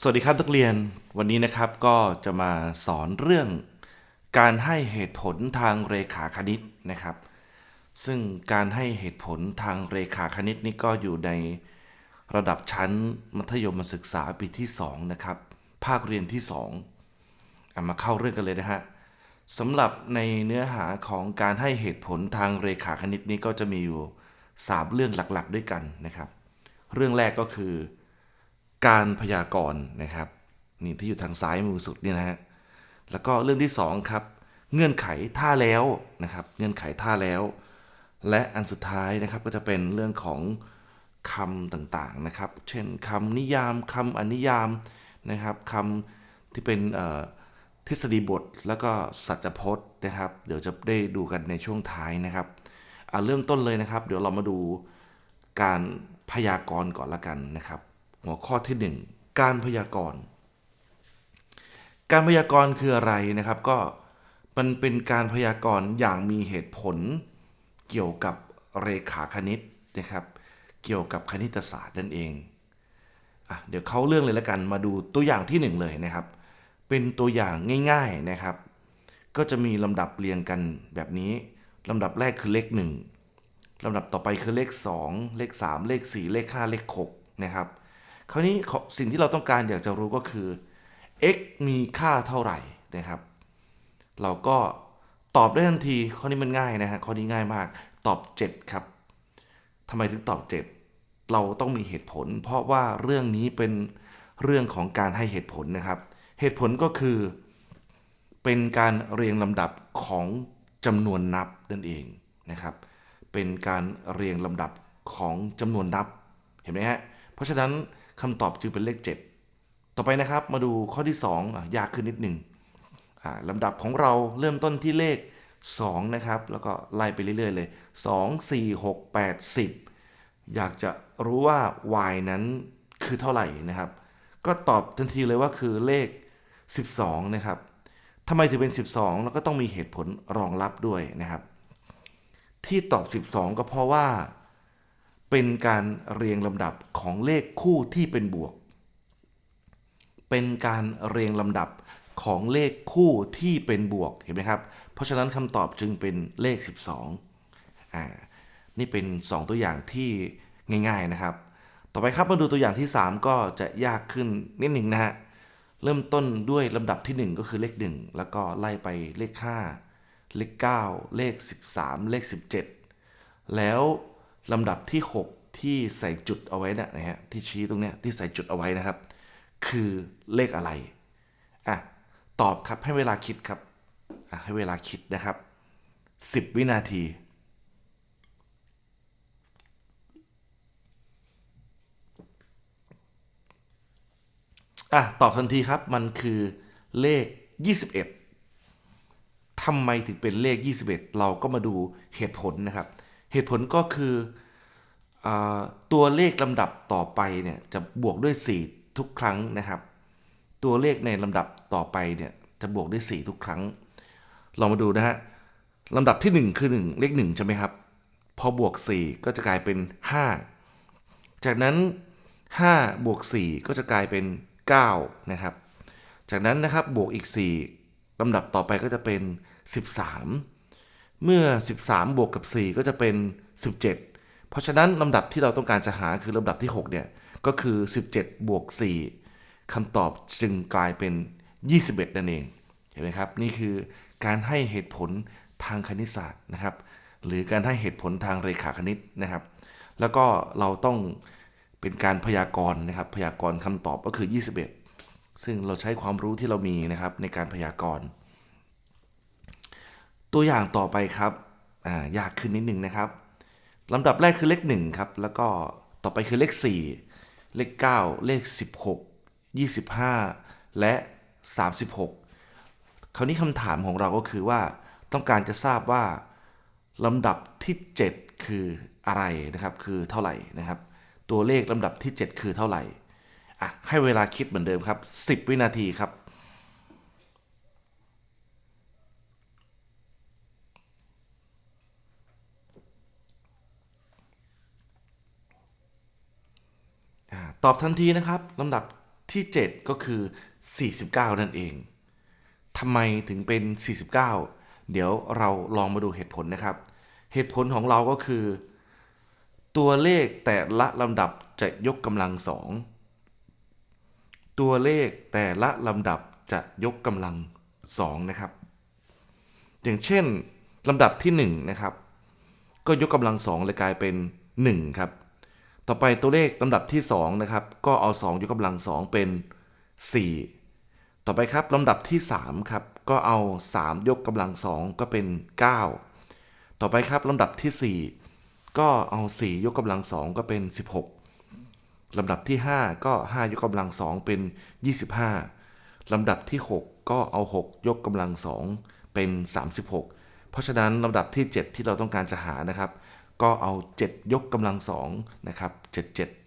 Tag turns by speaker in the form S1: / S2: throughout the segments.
S1: สวัสดีครับนักเรียนวันนี้นะครับก็จะมาสอนเรื่องการให้เหตุผลทางเรขาคณิตนะครับ ซึ่งการให้เหตุผลทางเรขาคณิตนี่ก็อยู่ในระดับชั้นมัธยมศึกษาปีที่ 2 นะครับ ภาคเรียนที่2อะมาเข้าเรื่องกันเลยนะฮะสำหรับในเนื้อหาของการให้เหตุผลทางเรขาคณิตนี้ก็จะมีอยู่ 3 เรื่องหลักๆ ด้วยกันนะครับ เรื่องแรกก็คือ การพยากรณ์นะครับนี่ที่อยู่ทางซ้ายมือสุดนี่นะฮะแล้วก็เรื่องที่สองครับเงื่อนไขท่าแล้วนะครับ เงื่อนไขท่าแล้ว และอันสุดท้ายนะครับก็จะเป็นเรื่องของคำต่างๆนะครับ เช่นคำนิยามคำอนิยามนะครับคำที่เป็นทฤษฎีบทแล้วก็สัจพจน์นะครับ เดี๋ยวจะได้ดูกันในช่วงท้ายนะครับอะเริ่มต้นเลยนะครับ เดี๋ยวเรามาดูการพยากรณ์ก่อนละกันนะครับ หัวข้อที่ 1 การพยากรณ์ การพยากรณ์คืออะไรนะครับ ก็มันเป็นการพยากรณ์อย่างมีเหตุผล เกี่ยวกับเรขาคณิตนะครับ เกี่ยวกับคณิตศาสตร์นั่นเองอะเดี๋ยวเข้าเรื่องเลยละกันมาดูตัวอย่างที่ 1 เลยนะครับ เป็นตัวอย่างง่ายๆนะครับ ก็จะมีลำดับเรียงกันแบบนี้ลำดับแรกคือเลข 1ลำดับต่อไปคือเลข 2 เลข 3 เลข 4 เลข 5 เลข 6 นะครับ คราวนี้สิ่งที่เราต้องการอยากจะรู้ก็คือ x มีค่าเท่าไหร่นะครับ เราก็ตอบได้ทันที ข้อนี้มันง่ายนะฮะข้อนี้ง่ายมาก ตอบ 7 ครับทำไมถึงตอบ 7 เราต้องมีเหตุผล เพราะว่าเรื่องนี้เป็นเรื่องของการให้เหตุผลนะครับ เหตุผลก็คือ เป็นการเรียงลำดับของจำนวนนับนั่นเองนะครับ เป็นการเรียงลำดับของจำนวนนับ เห็นไหมฮะ เพราะฉะนั้น คำตอบจึงเป็นเลข 7 ต่อไปนะครับมาดูข้อที่2อะยากขึ้นนิดหนึ่งอ่าลำดับของเราเริ่มต้นที่เลข 2 นะครับ แล้วก็ไล่ไปเรื่อย ๆ เลย 2 4 6 8 10 อยากจะรู้ว่า y นั้นคือเท่าไหร่นะครับ ก็ตอบทันทีเลยว่าคือเลข 12 นะครับทำไมถึงเป็น 12 แล้วก็ต้องมีเหตุผลรองรับด้วยนะครับ ที่ตอบ 12 ก็เพราะว่า เป็นการเรียงลำดับของเลขคู่ที่เป็นบวก เป็นการเรียงลำดับของเลขคู่ที่เป็นบวกเห็นไหมครับ เพราะฉะนั้นคำตอบจึงเป็นเลข 12อ่านี่เป็น 2 ตัวอย่างที่ง่าย ๆนะครับ ต่อไปครับมาดูตัวอย่างที่ 3 ก็จะยากขึ้นนิดหนึ่งนะฮะเริ่มต้นด้วยลำดับที่ 1 ก็คือเลข 1 แล้วก็ไล่ไปเลข 5 เลข 9 เลข 13 เลข 17 แล้ว ลำดับที่ 6 ที่ใส่จุดเอาไว้นะนะฮะที่ชี้ตรงเนี้ยที่ใส่จุดเอาไว้นะครับ คือเลขอะไรอะตอบครับให้เวลาคิดครับอะให้เวลาคิดนะครับ 10 วินาทีอะตอบทันทีครับมันคือเลข 21ทำไมถึงเป็นเลข 21 เราก็มาดูเหตุผลนะครับ เหตุผลก็คืออตัวเลขลำดับต่อไปเนี่ยจะบวกด้วย 4 ทุกครั้งนะครับ ตัวเลขในลำดับต่อไปเนี่ยจะบวกด้วย 4 ทุกครั้ง ลองมาดูนะฮะลำดับที่ 1 คือ 1 เลข1ใช่ไหมครับ พอบวก 4 ก็จะกลายเป็น 5 จากนั้น 5 บวก 4 ก็จะกลายเป็น 9 นะครับ จากนั้นนะครับบวกอีก 4ลำดับต่อไปก็จะเป็น 13 เมื่อ 13 บวกกับ 4 ก็จะเป็น 17 เพราะฉะนั้นลำดับที่เราต้องการจะหาคือลำดับที่ 6 เนี่ย ก็คือ 17 บวก 4คำตอบจึงกลายเป็น 21 นั่นเอง เห็นไหมครับ นี่คือการให้เหตุผลทางคณิตศาสตร์นะครับ หรือการให้เหตุผลทางเรขาคณิตนะครับ แล้วก็เราต้องเป็นการพยากรณ์นะครับ พยากรณ์คำตอบก็คือ 21 ซึ่งเราใช้ความรู้ที่เรามีนะครับในการพยากรณ์ ตัวอย่างต่อไปครับอ่ายากขึ้นนิดหนึ่งนะครับลำดับแรกคือเลข1ครับแล้วก็ต่อไปคือเลข 4 เลข 9 เลข 16 25 และ 36 คราวนี้คำถามของเราก็คือว่าต้องการจะทราบว่าลำดับที่ 7 คืออะไรนะครับ คือเท่าไหร่นะครับ ตัวเลขลำดับที่ 7 คือเท่าไหร่อะให้เวลาคิดเหมือนเดิมครับ 10 วินาทีครับ อ่า ตอบทันทีนะครับลำดับที่ 7 ก็คือ 49 นั่นเองทำไมถึงเป็น 49 เดี๋ยวเราลองมาดูเหตุผลนะครับ เหตุผลของเราก็คือ ตัวเลขแต่ละลำดับจะยกกำลังสองตัวเลขแต่ละลำดับจะยกกำลังสองนะครับ อย่างเช่นลำดับที่1นะครับก็ยกกำลังสองเลยกลายเป็น 1 ครับ ต่อไปตัวเลขลำดับที่2นะครับก็เอา 2 ยกกำลังสองเป็น 4 ต่อไปครับลำดับที่3ครับก็เอา 3 ยกกำลังสองก็เป็น 9 ต่อไปครับลำดับที่ 4 ก็เอา 4 ยกกำลังสองก็เป็น 16ลำดับที่ 5 ก็ 5 ยกกำลังสองเป็น 25ลำดับที่ 6 ก็เอา 6 ยกกำลังสองเป็น 36 เพราะฉะนั้นลำดับที่ 7 ที่เราต้องการจะหานะครับ ก็เอา 7 ยกกำลังสองนะครับ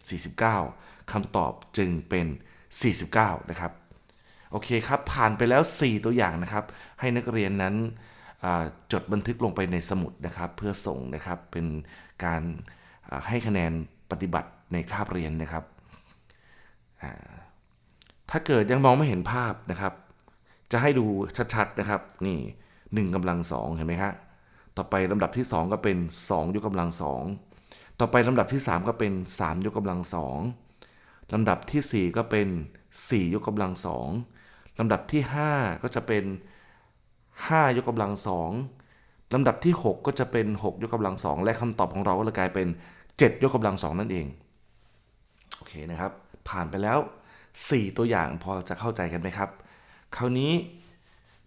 S1: 77 49คำตอบจึงเป็น 49 นะครับ โอเคครับ ผ่านไปแล้ว 4 ตัวอย่างนะครับ ให้นักเรียนนั้นจดบันทึกลงไปในสมุดนะครับ เพื่อส่งนะครับเป็นการให้คะแนนปฏิบัติในคาบเรียนนะครับ ถ้าเกิดยังมองไม่เห็นภาพนะครับ จะให้ดูชัดๆนะครับ นี่1กำลังสองเห็นไหมครับ ต่อไปลำดับที่ 2 ก็เป็น 2 ยกกำลังสองต่อไปลำดับที่ 3 ก็เป็น 3 ยกกำลังสองลำดับทีสี่ 4 ก็เป็น 4 ยกกำลังสองลำดับที่ 5 ก็จะเป็น 5 ยกกำลังสองลำดับที่ 6 ก็จะเป็น 6 ยกกำลังสองและคำตอบของเราก็เลยกลายเป็น 7 ยกกำลังสองนั่นเองโอเคนะครับ ผ่านไปแล้ว 4 ตัวอย่างพอจะเข้าใจกันไหมครับ คราวนี้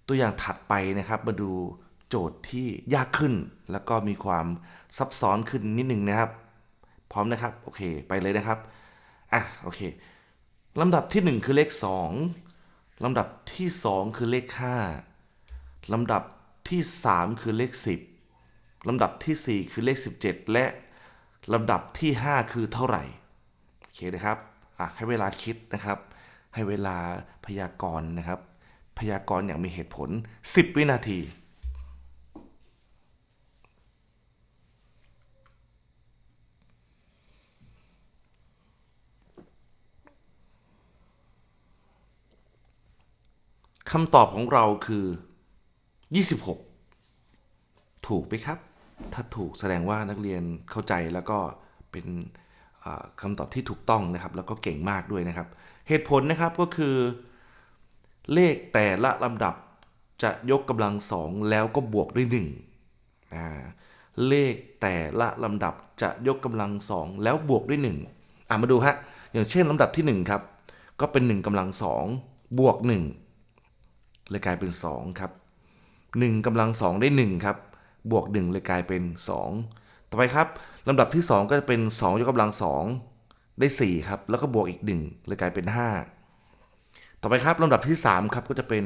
S1: ตัวอย่างถัดไปนะครับมาดู โจทย์ที่ยากขึ้น แล้วก็มีความซับซ้อนขึ้นนิดนึงนะครับ พร้อมนะครับ โอเค ไปเลยนะครับ อะ โอเคลำดับที่ 1 คือเลข 2 ลำดับที่ 2 คือเลข 5 ลำดับที่ 3 คือเลข 10 ลำดับทีสี่4 คือเลข 17 และลำดับที่ 5 คือเท่าไหร่ โอเคนะครับ อะ ให้เวลาคิดนะครับ ให้เวลาพยากรณ์นะครับ พยากรณ์อย่างมีเหตุผล 10 วินาที คำตอบของเราคือ 26 ถูกไหมครับ ถ้าถูกแสดงว่านักเรียนเข้าใจแล้วก็เป็นคำตอบที่ถูกต้องนะครับ แล้วก็เก่งมากด้วยนะครับ เหตุผลนะครับก็คือ เลขแต่ละลำดับจะยกกำลังสองแล้วก็บวกด้วยหนึ่งเลขแต่ละลำดับจะยกกำลังสองแล้วบวกด้วยหนึ่งอะมาดูฮะอย่างเช่นลำดับที่หนึ่งครับ ก็เป็นหนึ่งกำลังสองบวกหนึ่ง เลยกลายเป็นสองครับหนึ่งกำลังสองได้หนึ่งครับ บวกหนึ่งเลยกลายเป็นสองต่อไปครับลำดับที่สองก็จะเป็นสองยกกำลังสองได้สี่ครับ แล้วก็บวกอีกหนึ่งเลยกลายเป็นห้าต่อไปครับลำดับที่ 3 ครับก็จะเป็น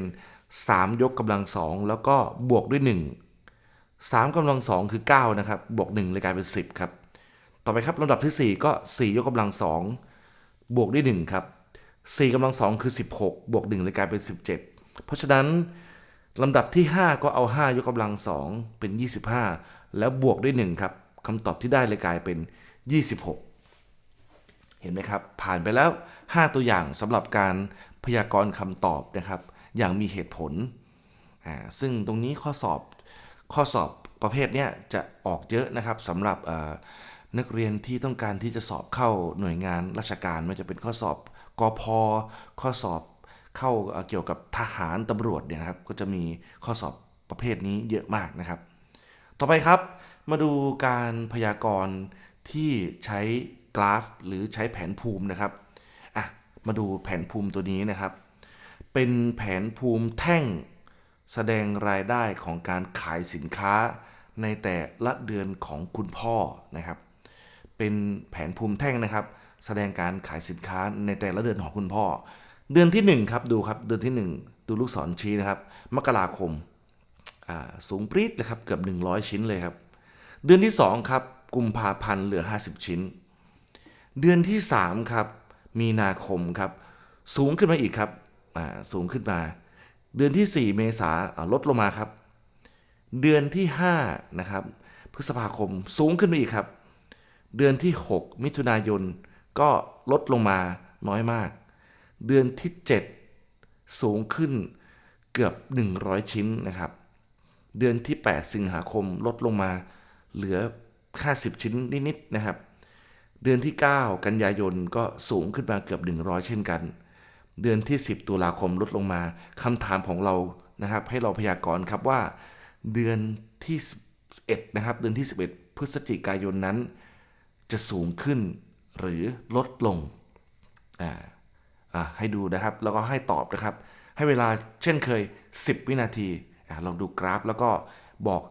S1: 3 ยกกำลังสองแล้วก็บวกด้วย 1 3กำลังสองคือ 9 นะครับ บวก 1 เลยกลายเป็น 10 ครับ ต่อไปครับลำดับที่ 4 ก็ 4 ยกกำลังสองบวกด้วย 1 ครับ4กำลังสองคือ 16 บวก 1 เลยกลายเป็น 17 เพราะฉะนั้นลำดับที่ 5 ก็เอา 5 ยกกำลังสองเป็น 25 แล้วบวกด้วย 1 ครับคำตอบที่ได้เลยกลายเป็น 26 เห็นไหมครับ ผ่านไปแล้ว 5 ตัวอย่างสำหรับการพยากรณ์คำตอบนะครับ อย่างมีเหตุผล ซึ่งตรงนี้ข้อสอบข้อสอบประเภทนี้จะออกเยอะนะครับสำหรับนักเรียนที่ต้องการที่จะสอบเข้าหน่วยงานราชการไม่ว่าจะเป็นข้อสอบกอพข้อสอบ เข้าเอ่อเกี่ยวกับทหารตำรวจเนี่ยนะครับ ก็จะมีข้อสอบประเภทนี้เยอะมากนะครับ ต่อไปครับ มาดูการพยากรณ์ที่ใช้กราฟ หรือใช้แผนภูมินะครับอะมาดูแผนภูมิตัวนี้นะครับ เป็นแผนภูมิแท่งแสดงรายได้ของการขายสินค้าในแต่ละเดือนของคุณพ่อนะครับ เป็นแผนภูมิแท่งนะครับ แสดงการขายสินค้าในแต่ละเดือนของคุณพ่อ เดือนที่หนึ่งครับดูครับเดือนที่หนึ่งดูลูกศรชี้นะครับ มกราคมอ่าสูงปรี๊ดเลยครับเกือบ 100 ชิ้นเลยครับ เดือนที่ 2 ครับ กุมภาพันธ์เหลือ 50 ชิ้น เดือนที่ 3 ครับ มีนาคมครับ สูงขึ้นมาอีกครับอ่าสูงขึ้นมา เดือนที่ 4 เมษาอ่าลดลงมาครับ เดือนที่5นะครับพฤษภาคมสูงขึ้นมาอีกครับ เดือนที่ 6 มิถุนายนก็ลดลงมาน้อยมาก เดือนที่ 7 สูงขึ้นเกือบ 100 ชิ้นนะครับ เดือนที่ 8 สิงหาคมลดลงมาเหลือ 50 ชิ้นนิดๆนะครับ เดือนที่ 9 กันยายนก็สูงขึ้นมาเกือบ 100 เช่นกัน เดือนที่ 10 ตุลาคมลดลงมาคำถามของเรานะครับ ให้เราพยากรณ์ครับว่า เดือนที่11นะครับ เดือนที่ 11 พฤศจิกายนนั้น จะสูงขึ้นหรือลดลงอ่าอ่า ให้ดูนะครับ แล้วก็ให้ตอบนะครับ ให้เวลาเช่นเคย 10 วินาทีอลองดูกราฟ แล้วก็บอก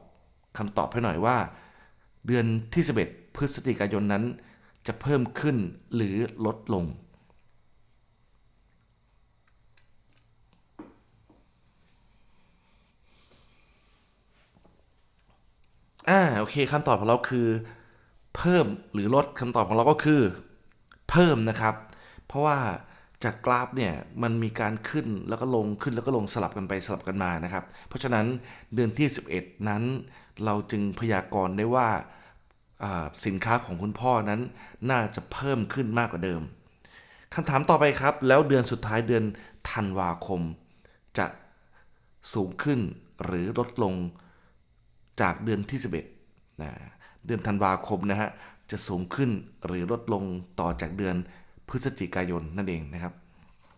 S1: คำตอบให้หน่อยว่า เดือนที่ 11 พฤศจิกายนนั้น จะเพิ่มขึ้นหรือลดลงอ่าโอเคคำตอบของเราคือ เพิ่มหรือลดคำตอบของเราก็คือ เพิ่มนะครับ เพราะว่า จากกราฟเนี่ยมันมีการขึ้นแล้วก็ลงขึ้นแล้วก็ลงสลับกันไปสลับกันมานะครับ เพราะฉะนั้นเดือนที่ 11 นั้น เราจึงพยากรณ์ได้ว่าสินค้าของคุณพ่อนั้นน่าจะเพิ่มขึ้นมากกว่าเดิมคำถามต่อไปครับ แล้วเดือนสุดท้ายเดือนธันวาคม จะสูงขึ้นหรือลดลงจากเดือนที่ 11นะเดือนธันวาคมนะฮะจะสูงขึ้นหรือลดลงต่อจากเดือน พฤศจิกายนนั่นเองนะครับ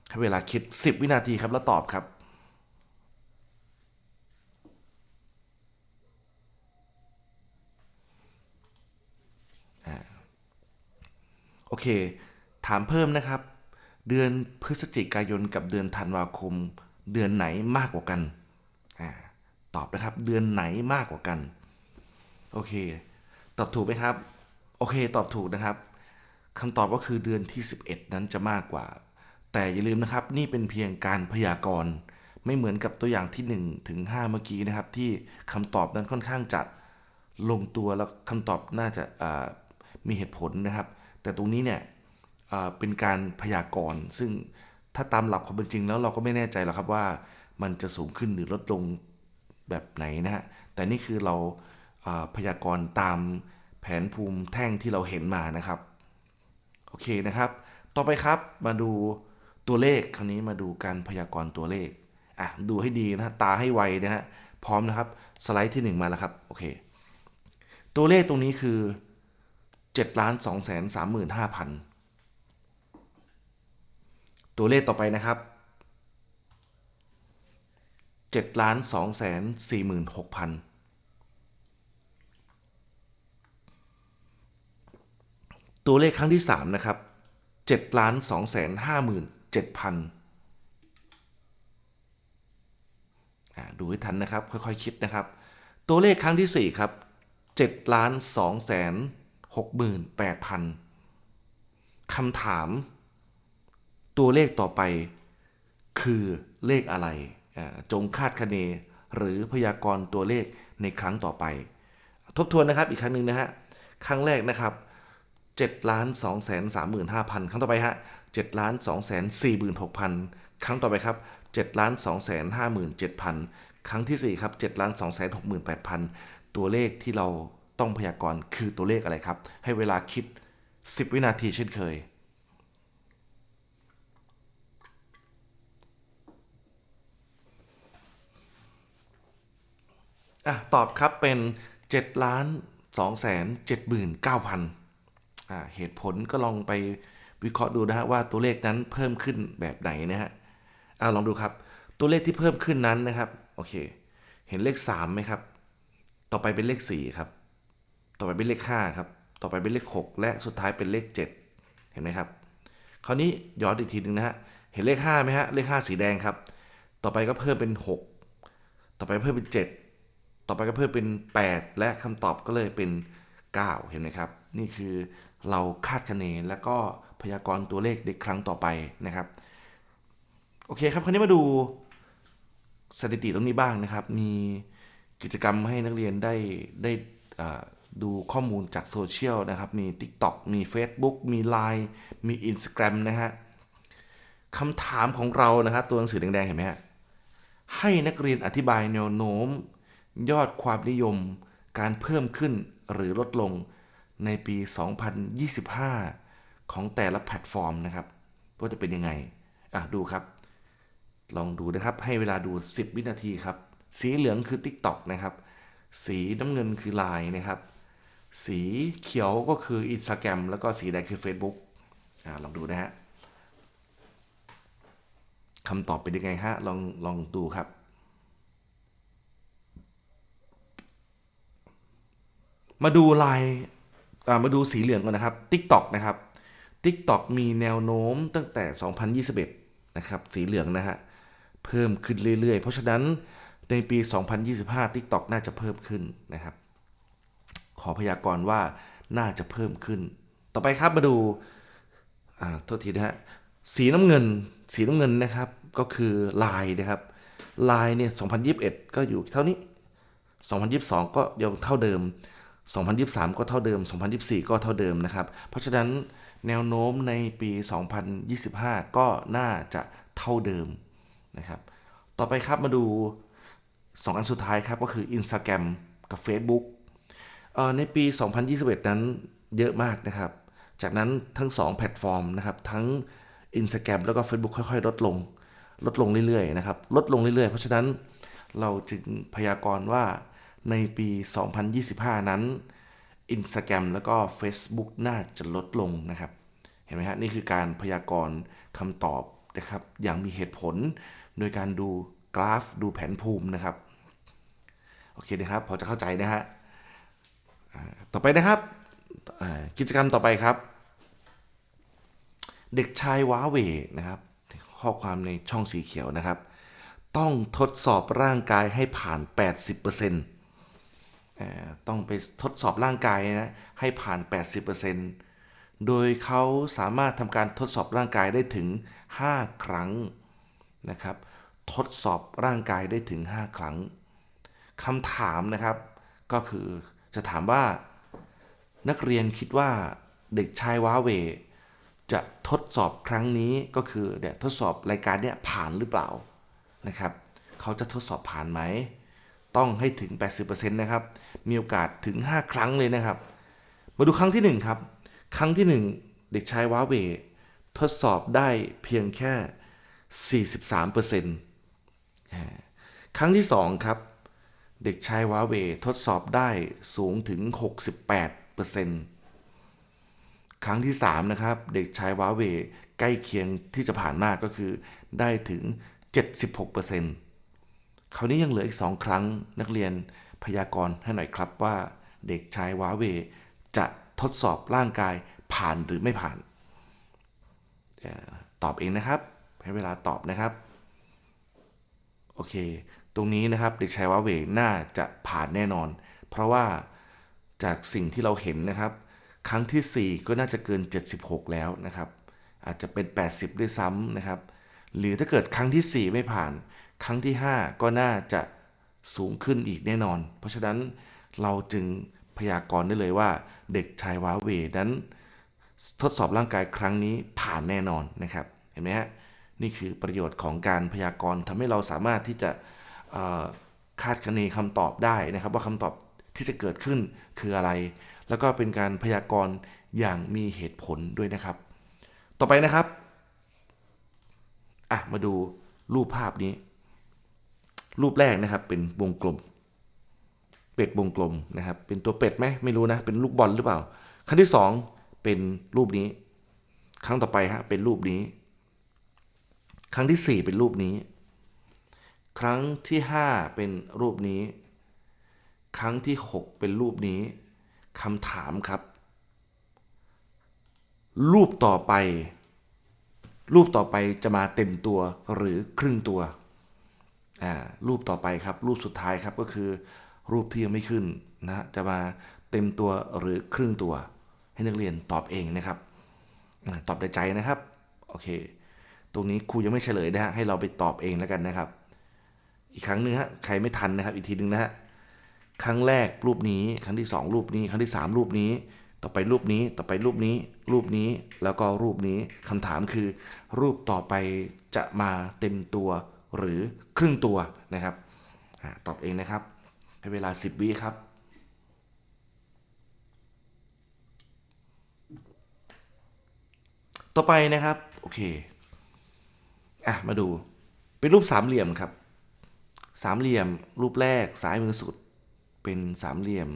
S1: ให้เวลาคิด 10 วินาทีครับแล้วตอบครับโอเค ถามเพิ่มนะครับ เดือนพฤศจิกายนกับเดือนธันวาคม เดือนไหนมากกว่ากันอตอบนะครับ เดือนไหนมากกว่ากัน โอเค ตอบถูกไหมครับ โอเค ตอบถูกนะครับ คำตอบก็คือเดือนที่ 11 นั้นจะมากกว่า แต่อย่าลืมนะครับนี่เป็นเพียงการพยากรณ์ไม่เหมือนกับตัวอย่างที่1ถึง5เมื่อกี้นะครับ ที่คำตอบนั้นค่อนข้างจะลงตัวแล้วคำตอบน่าจะมีเหตุผลนะครับ แต่ตรงนี้เนี่ยเป็นการพยากรณ์ซึ่งถ้าตามหลักความเป็นจริงแล้วเราก็ไม่แน่ใจหรอกครับว่ามันจะสูงขึ้นหรือลดลงแบบไหนนะฮะแต่นี่คือเราาพยากรณ์ตามแผนภูมิแท่งที่เราเห็นมานะครับ อเคนะครับ ต่อไปครับมาดูตัวเลขคราวนี้มาดูการพยากรณ์ตัวเลขอะดูให้ดีนะฮะตาให้ไวนะฮะพร้อมนะครับสไลด์ที่ 1 มาแล้วครับโอเค ตัวเลขตรงนี้คือ7ล้าน2แสน35,000ตัวเลขต่อไปนะครับ7ล้าน2แสน46,000 ตัวเลขครั้งที่ 3 นะครับ7ล้าน2แสน57,000อ่าดูให้ทันนะครับ ค่อยๆ คิดนะครับ ตัวเลขครั้งที่ 4 ครับ7ล้าน2แสน68,000คำถาม ตัวเลขต่อไป คือเลขอะไรอ่าจงคาดคะเน หรือพยากรณ์ตัวเลขในครั้งต่อไป ทบทวนนะครับอีกครั้งหนึ่งนะฮะ ครั้งแรกนะครับ 7ล้าน2แสน35,000 ครั้งต่อไปฮะ7ล้าน2แสน46,000 ครั้งต่อไปครับ7ล้าน2แสน57,000 ครั้งที่ 4 ครับ7ล้าน2แสน68,000 ตัวเลขที่เราต้องพยากรณ์คือตัวเลขอะไรครับ ให้เวลาคิด 10 วินาทีเช่นเคยอะตอบครับเป็น7ล้าน2แสน79,000อ่า เหตุผลก็ลองไปวิเคราะห์ดูนะฮะว่าตัวเลขนั้นเพิ่มขึ้นแบบไหนนะฮะอ่าลองดูครับ ตัวเลขที่เพิ่มขึ้นนั้นนะครับโอเค เห็นเลข3ไหมครับ ต่อไปเป็นเลข4ครับต่อไปเป็นเลข5ครับต่อไปเป็นเลข 6 และสุดท้ายเป็นเลข 7 เห็นไหมครับ คราวนี้ย้อนอีกทีหนึ่งนะฮะเห็นเลข5ไหมฮะเลข 5 สีแดงครับ ต่อไปก็เพิ่มเป็น 6 ต่อไปเพิ่มเป็น 7 ต่อไปก็เพิ่มเป็น 8 และคำตอบก็เลยเป็น 9 เห็นไหมครับ นี่คือ เราคาดคะเนและก็พยากรณ์ตัวเลขในครั้งต่อไปนะครับ โอเคครับ คราวนี้มาดูสถิติตรงนี้บ้างนะครับ มีกิจกรรมให้นักเรียนได้ได้ดูข้อมูลจากโซเชียลนะครับ มี TikTok มี Facebook มี Line มี Instagram นะฮะคำถามของเรานะครับตัวหนังสือแดงๆ เห็นไหมฮะให้นักเรียนอธิบายแนวโน้ม ยอดความนิยม การเพิ่มขึ้นหรือลดลง ในปี 2025 ของแต่ละแพลตฟอร์มนะครับว่าจะเป็นยังไง อะ ดูครับ ลองดูนะครับ ให้เวลาดู 10 วินาทีครับ สีเหลืองคือ TikTok นะครับ สีน้ำเงินคือ Line นะครับ สีเขียวก็คือ Instagram แล้วก็สีแดงคือ Facebook อ่าลองดูนะฮะคำตอบเป็นยังไงฮะ ลอง ลองดูครับมาดูลาย มาดูสีเหลืองก่อนนะครับ TikTok นะครับ TikTok มีแนวโน้มตั้งแต่ 2021 นะครับ สีเหลืองนะฮะ เพิ่มขึ้นเรื่อยๆ เพราะฉะนั้นในปี 2025 TikTok น่าจะเพิ่มขึ้นนะครับ ขอพยากรณ์ว่าน่าจะเพิ่มขึ้น ต่อไปครับมาดู อ่า โทษทีนะฮะ สีน้ำเงิน สีน้ำเงินนะครับ ก็คือลายนะครับ ลายเนี่ย 2021 ก็อยู่เท่านี้ 2022 ก็ยังเท่าเดิม 2023 ก็เท่าเดิม 2024 ก็เท่าเดิมนะครับ เพราะฉะนั้นแนวโน้มในปี 2025 ก็น่าจะเท่าเดิมนะครับ ต่อไปครับมาดู 2 อันสุดท้ายครับก็คือ Instagram กับ Facebook เอ่อในปี 2021 นั้นเยอะมากนะครับ จากนั้นทั้ง 2 แพลตฟอร์มนะครับทั้ง Instagram แล้วก็ Facebook ค่อย ๆ ลดลง ลดลงเรื่อยๆนะครับ ลดลงเรื่อยๆ เพราะฉะนั้นเราจึงพยากรณ์ว่า ในปี 2025 นั้น Instagram แล้วก็ Facebook น่าจะลดลงนะครับ เห็นไหมฮะ นี่คือการพยากรณ์คำตอบนะครับ อย่างมีเหตุผล โดยการดูกราฟดูแผนภูมินะครับ โอเคนะครับ พอจะเข้าใจนะฮะต่อไปนะครับ กิจกรรมต่อไปครับ เด็กชายว้าเวนะครับ ข้อความในช่องสีเขียวนะครับ ต้องทดสอบร่างกายให้ผ่าน 80%เอ่อ ต้องไปทดสอบร่างกายนะให้ผ่าน 80%โดยเขาสามารถทำการทดสอบร่างกายได้ถึง 5 ครั้งนะครับ ทดสอบร่างกายได้ถึง 5 ครั้งคำถามนะครับ ก็คือจะถามว่า นักเรียนคิดว่าเด็กชายว้าเว จะทดสอบครั้งนี้ก็คือเนี่ยทดสอบรายการเนี่ยผ่านหรือเปล่านะครับ เขาจะทดสอบผ่านไหม ต้องให้ถึง 80%นะครับ มีโอกาสถึง 5 ครั้งเลยนะครับ มาดูครั้งที่ 1 ครับ ครั้งที่ 1 เด็กชายว้าเวทดสอบได้เพียงแค่ 43%ครั้งที่ 2 ครับ เด็กชายวาเวทดสอบได้สูงถึง 68%ครั้งที่ 3 นะครับ เด็กชายวาเวใกล้เคียงที่จะผ่านมากก็คือได้ถึง 76% คราวนี้ยังเหลืออีก2ครั้งนักเรียนพยากรณ์ให้หน่อยครับว่าเด็กชายวาเวจะทดสอบร่างกายผ่านหรือไม่ผ่าน ตอบเองนะครับ ให้เวลาตอบนะครับ โอเค ตรงนี้นะครับเด็กชายวาเวน่าจะผ่านแน่นอน เพราะว่าจากสิ่งที่เราเห็นนะครับ ครั้งทีสี่ 4 ก็น่าจะเกิน 76 แล้วนะครับ อาจจะเป็น 80 ด้วยซ้ำนะครับ หรือถ้าเกิดครั้งทีสี่4 ไม่ผ่าน ครั้งที่ 5 ก็น่าจะสูงขึ้นอีกแน่นอน เพราะฉะนั้นเราจึงพยากรณ์ได้เลยว่า เด็กชายวาเวนั้น ทดสอบร่างกายครั้งนี้ผ่านแน่นอนนะครับ เห็นไหมฮะนี่คือประโยชน์ของการพยากรณ์ทำให้เราสามารถที่จะคาดคะเนคำตอบได้นะครับ ว่าคำตอบที่จะเกิดขึ้นคืออะไร แล้วก็เป็นการพยากรณ์อย่างมีเหตุผลด้วยนะครับ ต่อไปนะครับอะมาดูรูปภาพนี้ รูปแรกนะครับ เป็นวงกลม เป็ดวงกลมนะครับ เป็นตัวเป็ดไหมไม่รู้นะ เป็นลูกบอลหรือเปล่า ครั้งที่สองเป็นรูปนี้ ครั้งต่อไปฮะเป็นรูปนี้ ครั้งที่สี่เป็นรูปนี้ ครั้งที่ห้าเป็นรูปนี้ ครั้งที่หกเป็นรูปนี้คำถามครับ รูปต่อไป รูปต่อไปจะมาเต็มตัวหรือครึ่งตัว อ่ารูปต่อไปครับ รูปสุดท้ายครับก็คือ รูปที่ยังไม่ขึ้นนะฮะจะมาเต็มตัวหรือครึ่งตัว ให้นักเรียนตอบเองนะครับตอบในใจนะครับโอเค ตรงนี้ครูยังไม่เฉลยนะฮะให้เราไปตอบเองแล้วกันนะครับ อีกครั้งหนึ่งฮะใครไม่ทันนะครับ อีกทีหนึ่งนะฮะครั้งแรกรูปนี้ ครั้งที่สองรูปนี้ ครั้งที่สามรูปนี้ ต่อไปรูปนี้ ต่อไปรูปนี้ รูปนี้แล้วก็รูปนี้คำถามคือ รูปต่อไปจะมาเต็มตัว หรือครึ่งตัวนะครับอตอบเองนะครับ ให้เวลา 10 วิครับต่อไปนะครับ โอเคอะมาดูเป็นรูปสามเหลี่ยมครับ สามเหลี่ยมรูปแรกซ้ายมือสุด เป็นสามเหลี่ยม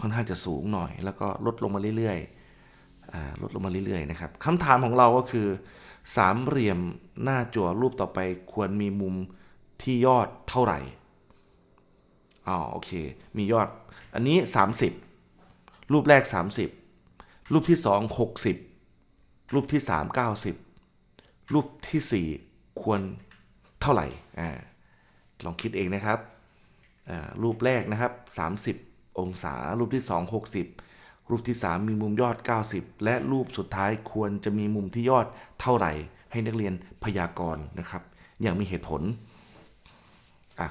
S1: ค่อนข้างจะสูงหน่อย แล้วก็ลดลงมาเรื่อยๆ ลดลงมาเรื่อยๆนะครับคำถามของเราก็คือสามเหลี่ยมหน้าจั่วรูปต่อไปควรมีมุมที่ยอดเท่าไหร่อ๋อโอเค มียอด อันนี้ 30 รูปแรก 30 รูปที่สอง60 รูปที่สาม90 รูปที่สี่ควรเท่าไหร่อ่าลองคิดเองนะครับรูปแรกนะครับ 30 องศา รูปที่ 2 60 รูปที่ 3 มีมุมยอด 90 และรูปสุดท้ายควรจะมีมุมที่ยอดเท่าไหร่ ให้นักเรียนพยากรณ์นะครับ อย่างมีเหตุผล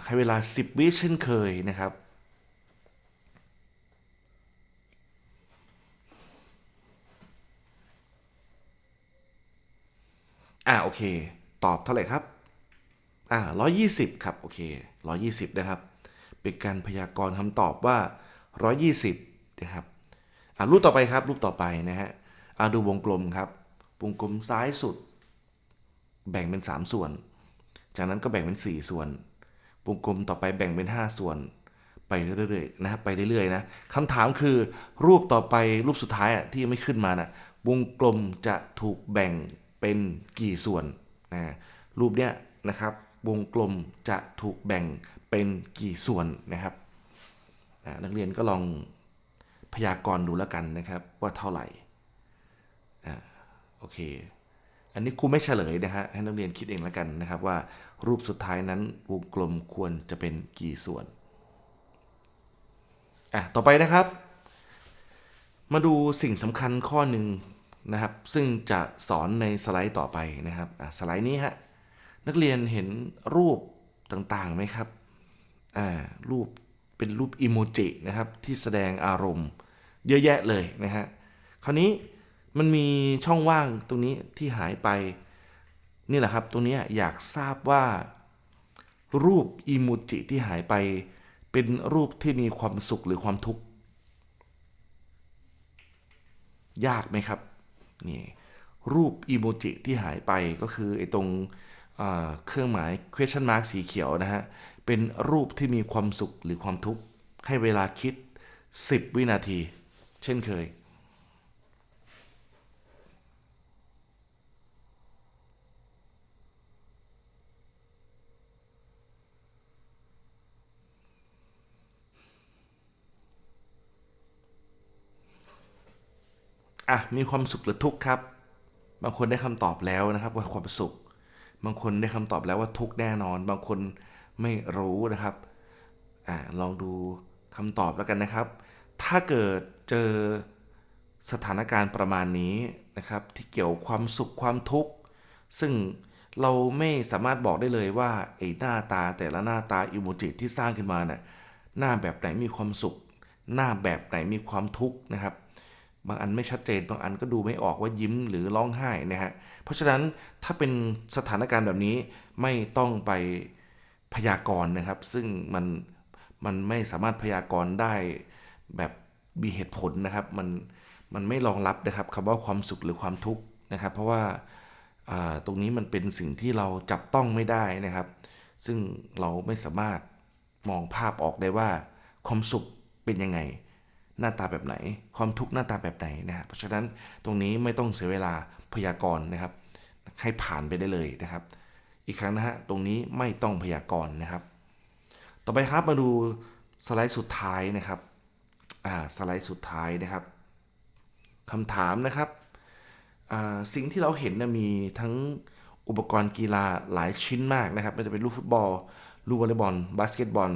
S1: ให้เวลา 10 วิเช่นเคยนะครับอ่าโอเค ตอบเท่าไหร่ครับอ่าร้อยี่สิบครับโอเคร้อยี่สิบนะครับ เป็นการพยากรณ์คำตอบว่าร้อยี่สิบนะครับ รูปต่อไปครับ รูปต่อไปนะฮะอ่าดูวงกลมครับ วงกลมซ้ายสุด แบ่งเป็น 3 ส่วน จากนั้นก็แบ่งเป็น 4 ส่วน วงกลมต่อไปแบ่งเป็น 5 ส่วน ไปเรื่อยๆนะไปเรื่อยๆนะคำถามคือรูปต่อไปรูปสุดท้ายอะที่ยังไม่ขึ้นมานะวงกลมจะถูกแบ่งเป็นกี่ส่วนนะรูปเนี้ยนะครับ วงกลมจะถูกแบ่งเป็นกี่ส่วนนะครับนักเรียนก็ลอง พยากรณ์ดูแล้วกันนะครับ ว่าเท่าไหร่อ่าโอเค อันนี้ครูไม่เฉลยนะฮะให้นักเรียนคิดเองแล้วกันนะครับ ว่ารูปสุดท้ายนั้นวงกลมควรจะเป็นกี่ส่วนอะต่อไปนะครับ มาดูสิ่งสำคัญข้อหนึ่งนะครับ ซึ่งจะสอนในสไลด์ต่อไปนะครับสไลด์นี้ฮะนักเรียนเห็นรูปต่างๆไหมครับอ่ารูปเป็นรูปอิโมจินะครับที่แสดงอารมณ์ เยอะแยะเลยนะฮะคราวนี้มันมีช่องว่างตรงนี้ที่หายไป นี่แหละครับตรงนี้อยากทราบว่า รูปอิโมจิที่หายไป เป็นรูปที่มีความสุขหรือความทุกข์ยากไหมครับนี่รูปอิโมจิที่หายไปก็คือไอ้ตรงเครื่องหมาย question mark สีเขียวนะฮะ เป็นรูปที่มีความสุขหรือความทุกข์ให้เวลาคิด 10 วินาที เช่นเคย อะ มีความสุขหรือทุกข์ครับ บางคนได้คำตอบแล้วนะครับว่าความสุข บางคนได้คำตอบแล้วว่าทุกข์แน่นอน บางคนไม่รู้นะครับ อ่าลองดูคำตอบแล้วกันนะครับ ถ้าเกิด เจอสถานการณ์ประมาณนี้นะครับ ที่เกี่ยวความสุขความทุกข์ ซึ่งเราไม่สามารถบอกได้เลยว่าไอ้หน้าตาแต่ละหน้าตาอิโมจิที่สร้างขึ้นมาเนี่ยหน้าแบบไหนมีความสุข หน้าแบบไหนมีความทุกข์นะครับ บางอันไม่ชัดเจนบางอันก็ดูไม่ออกว่ายิ้มหรือร้องไห้นะฮะเพราะฉะนั้นถ้าเป็นสถานการณ์แบบนี้ไม่ต้องไปพยากรณ์นะครับ ซึ่งมันมันไม่สามารถพยากรณ์ได้แบบ มีเหตุผลนะครับมันมันไม่รองรับนะครับคำว่าความสุขหรือความทุกข์นะครับ เพราะว่าตรงนี้มันเป็นสิ่งที่เราจับต้องไม่ได้นะครับ ซึ่งเราไม่สามารถมองภาพออกได้ว่า ความสุขเป็นยังไง หน้าตาแบบไหน ความทุกข์หน้าตาแบบไหนนะเพราะฉะนั้นตรงนี้ไม่ต้องเสียเวลาพยากรณ์นะครับ ให้ผ่านไปได้เลยนะครับ อีกครั้งนะฮะตรงนี้ไม่ต้องพยากรณ์นะครับ ต่อไปครับมาดูสไลด์สุดท้ายนะครับ สไลด์สุดท้ายนะครับคำถามนะครับสิ่งที่เราเห็นนะมีทั้งอุปกรณ์กีฬาหลายชิ้นมากนะครับ ไม่ว่าจะเป็นลูกฟุตบอล ลูกวอลเลย์บอล บาสเกตบอล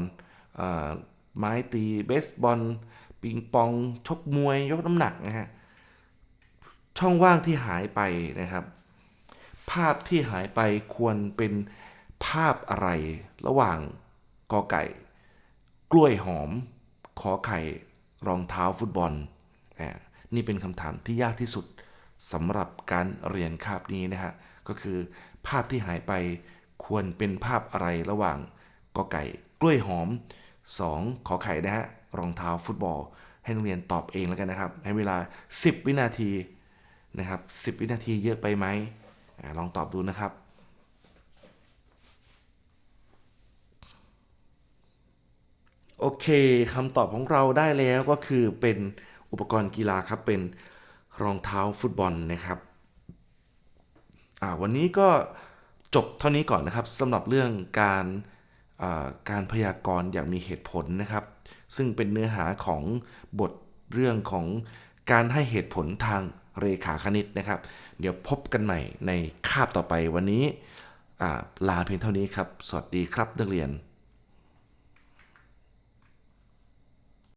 S1: ไม้ตีเบสบอล ปิงปอง ชกมวย ยกน้ำหนักนะฮะ ช่องว่างที่หายไปนะครับ ภาพที่หายไปควรเป็นภาพอะไรระหว่างกอไก่ กล้วยหอม ขอไข่ รองเท้าฟุตบอล นี่เป็นคำถามที่ยากที่สุดสำหรับการเรียนคาบนี้นะฮะ ก็คือภาพที่หายไปควรเป็นภาพอะไรระหว่างกอไก่กล้วยหอม 2. ขอไข่นะฮะ รองเท้าฟุตบอล ให้นักเรียนตอบเองแล้วกันนะครับ ให้เวลา 10 วินาทีนะครับ 10 วินาทีเยอะไปไหมลองตอบดูนะครับ โอเคคำตอบของเราได้แล้วก็คือเป็นอุปกรณ์กีฬาครับเป็นรองเท้าฟุตบอลนะครับอ่าวันนี้ก็จบเท่านี้ก่อนนะครับสำหรับเรื่องการการพยากรณ์อย่างมีเหตุผลนะครับ ซึ่งเป็นเนื้อหาของบทเรื่องของการให้เหตุผลทางเรขาคณิตนะครับ เดี๋ยวพบกันใหม่ในคาบต่อไปวันนี้ลาเพียงเท่านี้ครับ สวัสดีครับนักเรียน